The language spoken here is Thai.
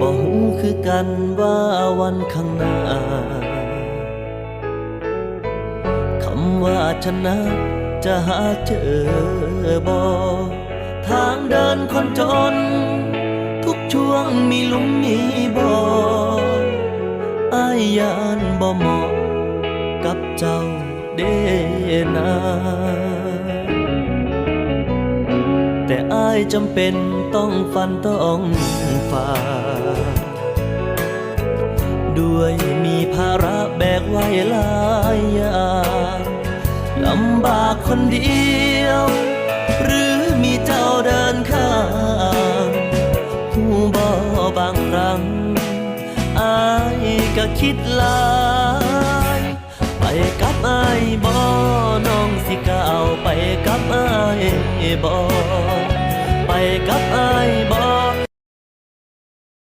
บ่ฮู้คือกันว่าวันข้างหน้า คำว่าชนะจะหาเจอบ่ทางเดินคนจน ทุกช่วงมีลุมมีบ่ออายยานบ่เหมาะกับเจ้าเดนา แต่อายจำเป็นต้องฟันต้องฝ่า ด้วยมีภาระแบกไว้หลายอย่างลำบากคนเดียว หรือมีเจ้าเดินข้างหูบอบางครั้ง อายก็คิดหลาย ไปกับอายบ่น้องสิก้าวไปกับอายบ่ กับอ